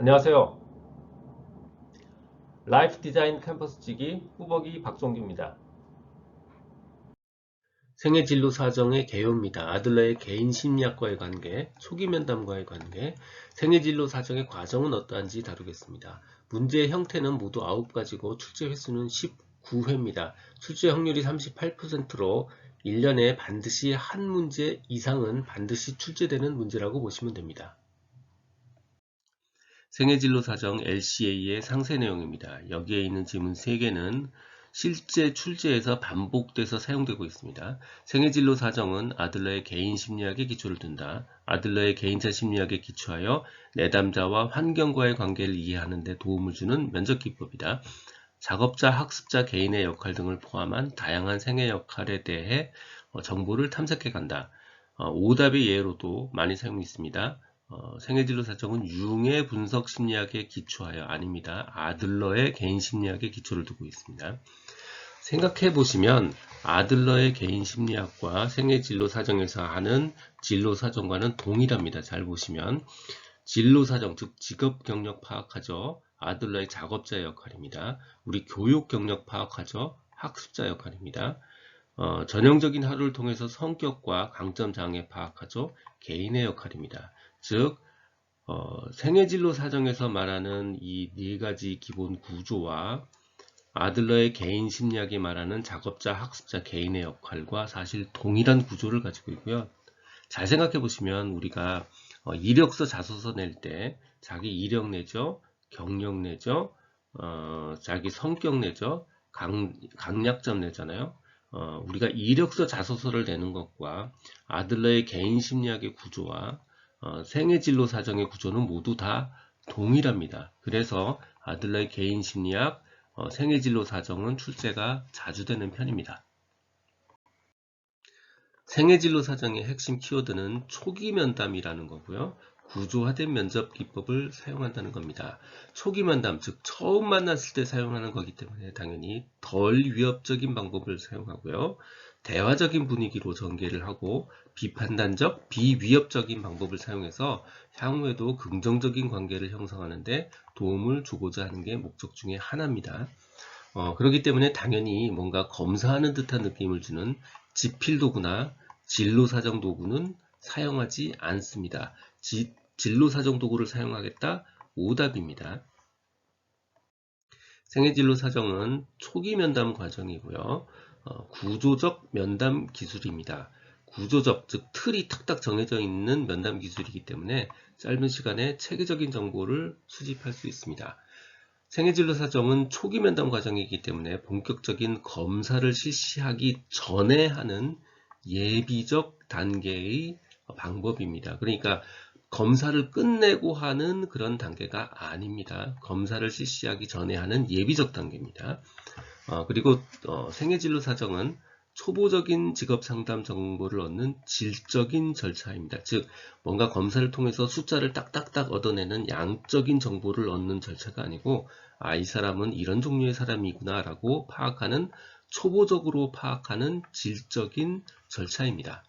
안녕하세요. 라이프 디자인 캠퍼스 지기 꾸벅이 박종규입니다. 생애 진로 사정의 개요입니다. 아들러의 개인 심리학과의 관계, 초기 면담과의 관계, 생애 진로 사정의 과정은 어떠한지 다루겠습니다. 문제의 형태는 모두 9가지고 출제 횟수는 19회입니다. 출제 확률이 38%로 1년에 반드시 한 문제 이상은 반드시 출제되는 문제라고 보시면 됩니다. 생애진로 사정 LCA의 상세 내용입니다. 여기에 있는 지문 3개는 실제 출제에서 반복돼서 사용되고 있습니다. 생애진로 사정은 아들러의 개인 심리학에 기초를 둔다. 아들러의 개인차 심리학에 기초하여 내담자와 환경과의 관계를 이해하는 데 도움을 주는 면접 기법이다. 작업자, 학습자, 개인의 역할 등을 포함한 다양한 생애 역할에 대해 어, 정보를 탐색해 간다. 어, 오답의 예로도 많이 사용이 있습니다. 어, 생애진로 사정은 융의 분석 심리학에 기초하여 아닙니다. 아들러의 개인 심리학에 기초를 두고 있습니다. 생각해 보시면 아들러의 개인 심리학과 생애 진로 사정에서 하는 진로 사정과는 동일합니다. 잘 보시면 진로 사정, 즉 직업 경력 파악하죠. 아들러의 작업자 역할입니다. 우리 교육 경력 파악하죠. 학습자 역할입니다. 어, 전형적인 하루를 통해서 성격과 강점 장애 파악하죠. 개인의 역할입니다. 즉 어, 생애진로 사정에서 말하는 이 네 가지 기본 구조와 아들러의 개인 심리학이 말하는 작업자, 학습자, 개인의 역할과 사실 동일한 구조를 가지고 있고요. 잘 생각해 보시면 우리가 어, 이력서, 자소서 낼 때 자기 이력 내죠, 경력 내죠, 어, 자기 성격 내죠, 강, 강약점 내잖아요. 어, 우리가 이력서, 자소서를 내는 것과 아들러의 개인 심리학의 구조와 어, 생애 진로 사정의 구조는 모두 다 동일합니다. 그래서 아들러의 개인 심리학, 어, 생애 진로 사정은 출제가 자주 되는 편입니다. 생애 진로 사정의 핵심 키워드는 초기 면담이라는 거고요. 구조화된 면접 기법을 사용한다는 겁니다. 초기 면담, 즉 처음 만났을 때 사용하는 거기 때문에 당연히 덜 위협적인 방법을 사용하고요. 대화적인 분위기로 전개를 하고 비판단적, 비위협적인 방법을 사용해서 향후에도 긍정적인 관계를 형성하는데 도움을 주고자 하는 게 목적 중에 하나입니다. 어, 그렇기 때문에 당연히 뭔가 검사하는 듯한 느낌을 주는 지필 도구나 진로 사정 도구는 사용하지 않습니다. 지, 진로 사정 도구를 사용하겠다? 오답입니다. 생애 진로 사정은 초기 면담 과정이고요. 어, 구조적 면담 기술입니다. 구조적, 즉 틀이 탁탁 정해져 있는 면담 기술이기 때문에 짧은 시간에 체계적인 정보를 수집할 수 있습니다. 생애진로 사정은 초기 면담 과정이기 때문에 본격적인 검사를 실시하기 전에 하는 예비적 단계의 방법입니다. 그러니까 검사를 끝내고 하는 그런 단계가 아닙니다. 검사를 실시하기 전에 하는 예비적 단계입니다. 어, 그리고 어, 생애진로 사정은 초보적인 직업 상담 정보를 얻는 질적인 절차입니다. 즉 뭔가 검사를 통해서 숫자를 딱딱딱 얻어내는 양적인 정보를 얻는 절차가 아니고 아 이 사람은 이런 종류의 사람이구나 라고 파악하는 초보적으로 파악하는 질적인 절차입니다.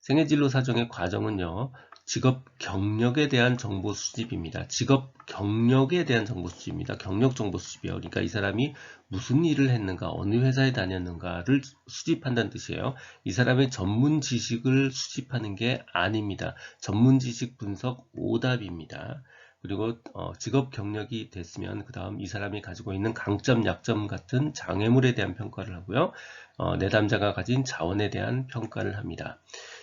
생애진로 사정의 과정은요. 직업 경력에 대한 정보 수집입니다. 직업 경력에 대한 정보 수집입니다. 경력 정보 수집이요. 그러니까 이 사람이 무슨 일을 했는가, 어느 회사에 다녔는가를 수집한다는 뜻이에요. 이 사람의 전문 지식을 수집하는 게 아닙니다. 전문 지식 분석 오답입니다. 그리고 어, 직업 경력이 됐으면 그 다음 이 사람이 가지고 있는 강점, 약점 같은 장애물에 대한 평가를 하고요. 어, 내담자가 가진 자원에 대한 평가를 합니다.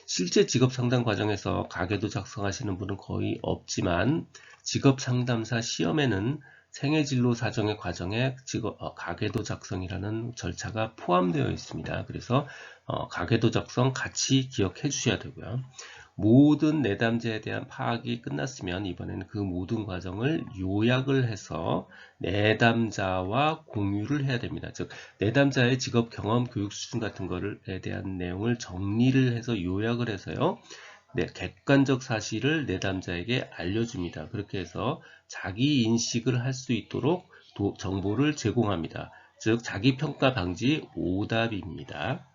실제 직업 상담 과정에서 가계도 작성하시는 분은 거의 없지만 직업 상담사 시험에는 생애진로 사정의 과정에 직업 어, 가계도 작성이라는 절차가 포함되어 있습니다. 그래서 어, 가계도 작성 같이 기억해 주셔야 되고요. 모든 내담자에 대한 파악이 끝났으면 이번에는 그 모든 과정을 요약을 해서 내담자와 공유를 해야 됩니다. 즉 내담자의 직업 경험 교육 수준 같은 것에 대한 내용을 정리를 해서 요약을 해서요. 네, 객관적 사실을 내담자에게 알려줍니다. 그렇게 해서 자기 인식을 할 수 있도록 도, 정보를 제공합니다. 즉 자기 평가 방지 오답입니다.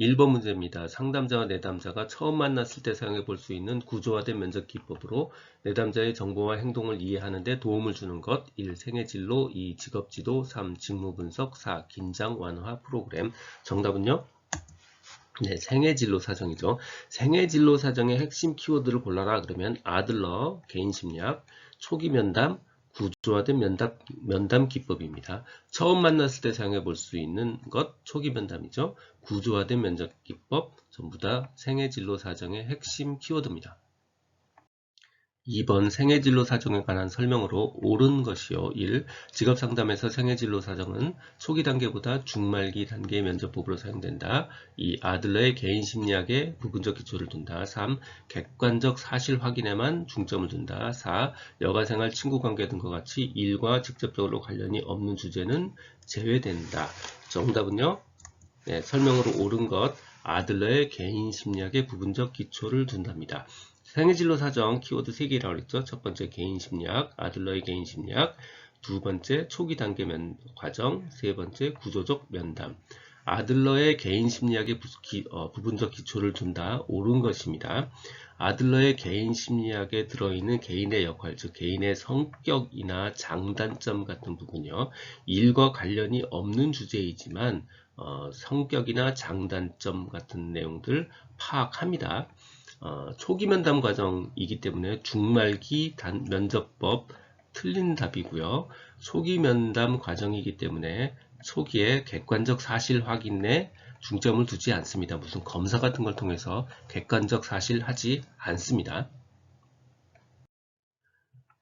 1번 문제입니다. 상담자와 내담자가 처음 만났을 때 사용해 볼 수 있는 구조화된 면접 기법으로 내담자의 정보와 행동을 이해하는 데 도움을 주는 것 1. 생애 진로 2. 직업 지도 3. 직무 분석 4. 긴장 완화 프로그램 정답은요? 네, 생애 진로 사정이죠. 생애 진로 사정의 핵심 키워드를 골라라 그러면 아들러, 개인 심리학, 초기 면담, 구조화된 면담, 면담 기법입니다. 처음 만났을 때 사용해 볼 수 있는 것 초기 면담이죠. 구조화된 면접 기법 전부 다 생애 진로 사정의 핵심 키워드입니다. 2번 생애진로 사정에 관한 설명으로 옳은 것이요. 1. 직업상담에서 생애진로 사정은 초기 단계보다 중말기 단계의 면접법으로 사용된다. 2. 아들러의 개인심리학에 부분적 기초를 둔다. 3. 객관적 사실 확인에만 중점을 둔다. 4. 여가생활 친구관계 등과 같이 일과 직접적으로 관련이 없는 주제는 제외된다. 정답은요. 네, 설명으로 옳은 것 아들러의 개인심리학에 부분적 기초를 둔답니다. 생애진로 사정 키워드 3개라고 했죠. 첫 번째 개인 심리학, 아들러의 개인 심리학, 두 번째 초기 단계 면, 과정, 세 번째 구조적 면담. 아들러의 개인 심리학에 부, 기, 어, 부분적 기초를 둔다. 옳은 것입니다. 아들러의 개인 심리학에 들어있는 개인의 역할, 즉 개인의 성격이나 장단점 같은 부분이요. 일과 관련이 없는 주제이지만 어, 성격이나 장단점 같은 내용들 파악합니다. 어, 초기 면담 과정이기 때문에 중말기 단, 면접법 틀린 답이고요. 초기 면담 과정이기 때문에 초기에 객관적 사실 확인에 중점을 두지 않습니다. 무슨 검사 같은 걸 통해서 객관적 사실 하지 않습니다.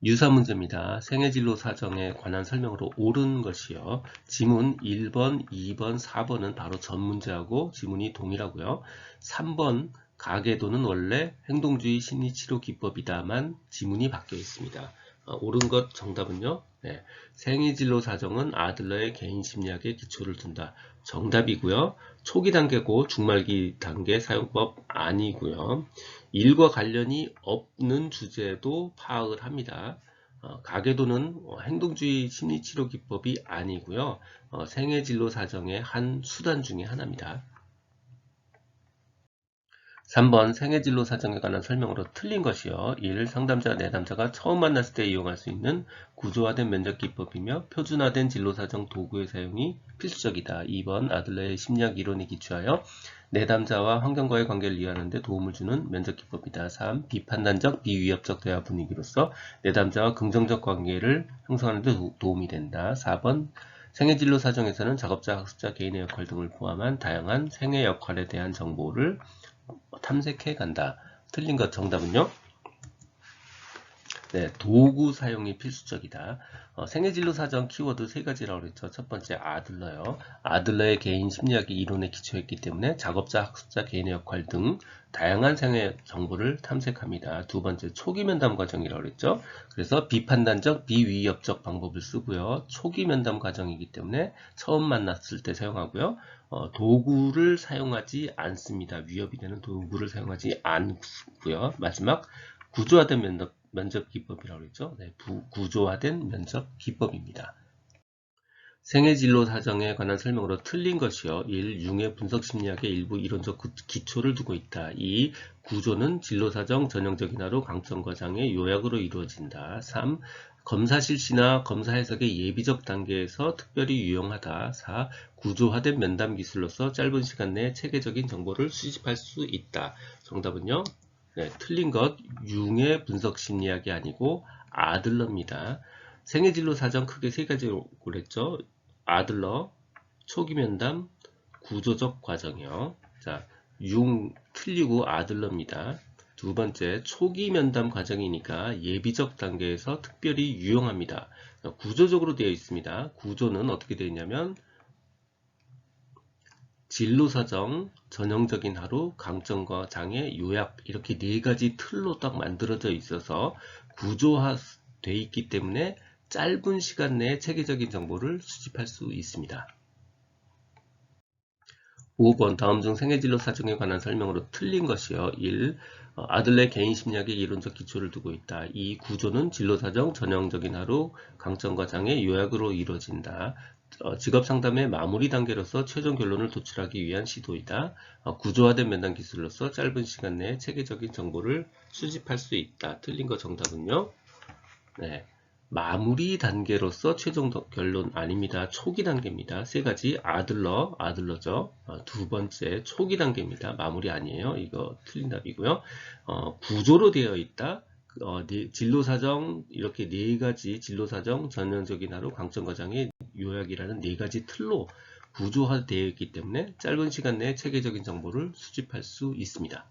유사 문제입니다. 생애진로 사정에 관한 설명으로 옳은 것이요. 지문 1번, 2번, 4번은 바로 전 문제하고 지문이 동일하고요. 3번 가계도는 원래 행동주의 심리치료 기법이다만 지문이 바뀌어 있습니다. 어, 옳은 것 정답은요. 네. 생이진로 사정은 아들러의 개인 심리학에 기초를 둔다. 정답이고요. 초기 단계고 중말기 단계 사용법 아니고요. 일과 관련이 없는 주제도 파악을 합니다. 어, 가계도는 행동주의 심리치료 기법이 아니고요. 어, 생애진로 사정의 한 수단 중의 하나입니다. 3번 생애진로 사정에 관한 설명으로 틀린 것이요. 1. 상담자, 내담자가 처음 만났을 때 이용할 수 있는 구조화된 면접 기법이며 표준화된 진로 사정 도구의 사용이 필수적이다. 2번 아들러의 심리학 이론에 기초하여 내담자와 환경과의 관계를 이해하는 데 도움을 주는 면접 기법이다. 3. 비판단적, 비위협적 대화 분위기로서 내담자와 긍정적 관계를 형성하는 데 도움이 된다. 4번 생애 진로 사정에서는 작업자, 학습자, 개인의 역할 등을 포함한 다양한 생애 역할에 대한 정보를 탐색해 간다. 틀린 것 정답은요? 네, 도구 사용이 필수적이다. 어, 생애진로 사정 키워드 세 가지라고 그랬죠. 첫 번째 아들러요. 아들러의 개인 심리학이 이론에 기초했기 때문에 작업자, 학습자, 개인의 역할 등 다양한 생애 정보를 탐색합니다. 두 번째 초기 면담 과정이라고 그랬죠. 그래서 비판단적, 비위협적 방법을 쓰고요. 초기 면담 과정이기 때문에 처음 만났을 때 사용하고요. 어, 도구를 사용하지 않습니다. 위협이 되는 도구를 사용하지 않고요. 마지막 구조화된 면접 면접 기법이라고 했죠. 네, 부, 구조화된 면접 기법입니다. 생애 진로 사정에 관한 설명으로 틀린 것이요. 1. 융의 분석 심리학의 일부 이론적 기초를 두고 있다. 2. 구조는 진로 사정 전형적인 하로 강점과 장애 요약으로 이루어진다. 3. 검사 실시나 검사 해석의 예비적 단계에서 특별히 유용하다. 4. 구조화된 면담 기술로서 짧은 시간 내에 체계적인 정보를 수집할 수 있다. 정답은요. 네, 틀린 것 융의 분석 심리학이 아니고 아들러입니다. 생애진로 사정 크게 세 가지로 그랬죠. 아들러, 초기 면담, 구조적 과정이요. 자, 융 틀리고 아들러입니다. 두 번째, 초기 면담 과정이니까 예비적 단계에서 특별히 유용합니다. 구조적으로 되어 있습니다. 구조는 어떻게 되어 있냐면 진로 사정, 전형적인 하루, 강점과 장애, 요약 이렇게 네 가지 틀로 딱 만들어져 있어서 구조화돼 있기 때문에 짧은 시간 내에 체계적인 정보를 수집할 수 있습니다. 5번 다음 중 생애진로 사정에 관한 설명으로 틀린 것이요. 1. 어, 아들의 개인 심리학의 이론적 기초를 두고 있다. 2. 구조는 진로 사정, 전형적인 하루, 강점과 장애, 요약으로 이루어진다. 어, 직업 상담의 마무리 단계로서 최종 결론을 도출하기 위한 시도이다. 어, 구조화된 면담 기술로서 짧은 시간 내에 체계적인 정보를 수집할 수 있다. 틀린 거 정답은요. 네. 마무리 단계로서 최종 더- 결론 아닙니다. 초기 단계입니다. 세 가지 아들러, 아들러죠. 어, 두 번째 초기 단계입니다. 마무리 아니에요. 이거 틀린 답이고요. 어, 구조로 되어 있다. 어, 네- 진로 사정 이렇게 네 가지 진로 사정 전형적인 하루 과정의 요약이라는 네 가지 틀로 구조화되어 있기 때문에 짧은 시간 내에 체계적인 정보를 수집할 수 있습니다.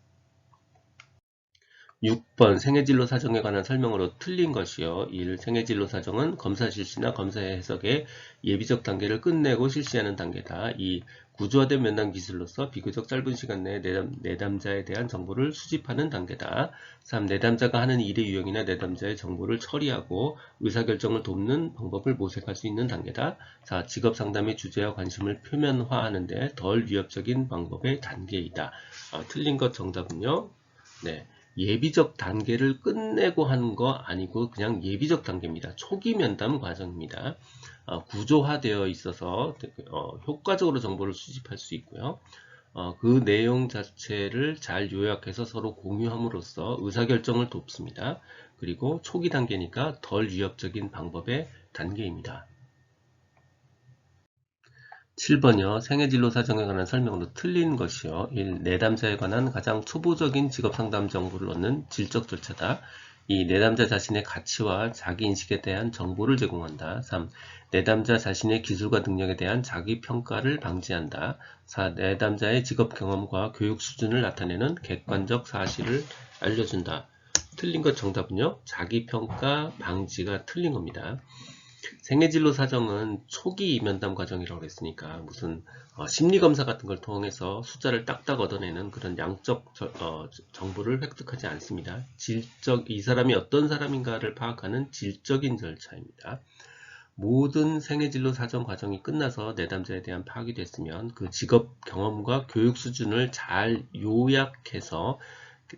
6번 생애진로 사정에 관한 설명으로 틀린 것이요. 1. 생애진로 사정은 검사 실시나 검사의 해석의 예비적 단계를 끝내고 실시하는 단계다. 2. 구조화된 면담 기술로서 비교적 짧은 시간 내에 내담, 내담 자에 대한 정보를 수집하는 단계다. 3. 내담자가 하는 일의 유형이나 내담자의 정보를 처리하고 의사결정을 돕는 방법을 모색할 수 있는 단계다. 4. 직업 상담의 주제와 관심을 표면화하는 데 덜 위협적인 방법의 단계이다. 아, 틀린 것 정답은요. 네. 예비적 단계를 끝내고 하는 거 아니고 그냥 예비적 단계입니다. 초기 면담 과정입니다. 어, 구조화되어 있어서 어, 효과적으로 정보를 수집할 수 있고요. 어, 그 내용 자체를 잘 요약해서 서로 공유함으로써 의사결정을 돕습니다. 그리고 초기 단계니까 덜 위협적인 방법의 단계입니다. 7번이요. 생애진로 사정에 관한 설명으로 틀린 것이요. 1. 내담자에 관한 가장 초보적인 직업상담 정보를 얻는 질적 절차다. 2. 내담자 자신의 가치와 자기인식에 대한 정보를 제공한다. 3. 내담자 자신의 기술과 능력에 대한 자기평가를 방지한다. 4. 내담자의 직업 경험과 교육 수준을 나타내는 객관적 사실을 알려준다. 틀린 것 정답은요. 자기평가 방지가 틀린 겁니다. 생애진로 사정은 초기 면담 과정이라고 했으니까 무슨 어, 심리검사 같은 걸 통해서 숫자를 딱딱 얻어내는 그런 양적 저- 어, 정보를 획득하지 않습니다. 질적 이 사람이 어떤 사람인가를 파악하는 질적인 절차입니다. 모든 생애진로 사정 과정이 끝나서 내담자에 대한 파악이 됐으면 그 직업 경험과 교육 수준을 잘 요약해서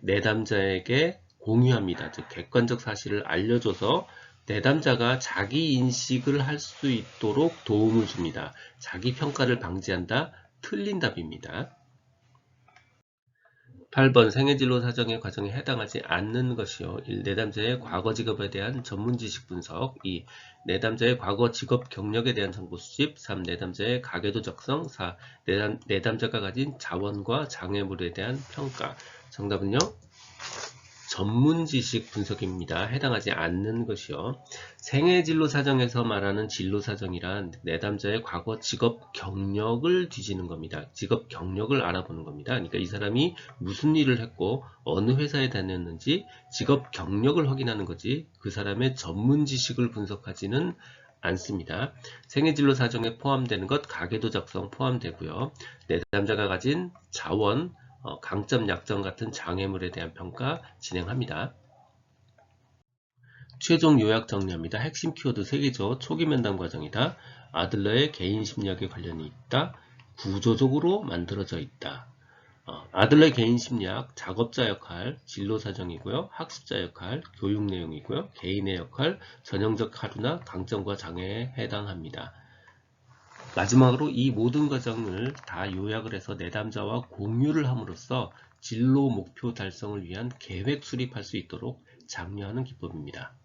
내담자에게 공유합니다. 즉 객관적 사실을 알려줘서 내담자가 자기 인식을 할 수 있도록 도움을 줍니다. 자기 평가를 방지한다. 틀린 답입니다. 8번 생애진로 사정의 과정에 해당하지 않는 것이요. 1. 내담자의 과거 직업에 대한 전문 지식 분석 2. 내담자의 과거 직업 경력에 대한 정보 수집 3. 내담자의 가계도 적성 4. 내담, 내담자가 가진 자원과 장애물에 대한 평가 정답은요. 전문 지식 분석입니다. 해당하지 않는 것이요. 생애 진로 사정에서 말하는 진로 사정이란 내담자의 과거 직업 경력을 뒤지는 겁니다. 직업 경력을 알아보는 겁니다. 그러니까 이 사람이 무슨 일을 했고 어느 회사에 다녔는지 직업 경력을 확인하는 거지 그 사람의 전문 지식을 분석하지는 않습니다. 생애진로 사정에 포함되는 것 가계도 작성 포함되고요. 내담자가 가진 자원, 어, 강점, 약점 같은 장애물에 대한 평가 진행합니다. 최종 요약 정리합니다. 핵심 키워드 3개죠. 초기 면담 과정이다. 아들러의 개인 심리학에 관련이 있다. 구조적으로 만들어져 있다. 어, 아들러의 개인 심리학, 작업자 역할, 진로 사정이고요. 학습자 역할, 교육 내용이고요. 개인의 역할, 전형적 하루나 강점과 장애에 해당합니다. 마지막으로 이 모든 과정을 다 요약을 해서 내담자와 공유를 함으로써 진로 목표 달성을 위한 계획 수립할 수 있도록 장려하는 기법입니다.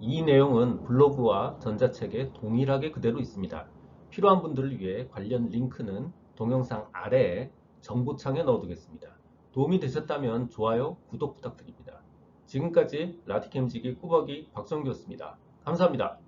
이 내용은 블로그와 전자책에 동일하게 그대로 있습니다. 필요한 분들을 위해 관련 링크는 동영상 아래에 정보창에 넣어두겠습니다. 도움이 되셨다면 좋아요, 구독 부탁드립니다. 지금까지 라디캠지기 꾸벅이 박정규였습니다. 감사합니다.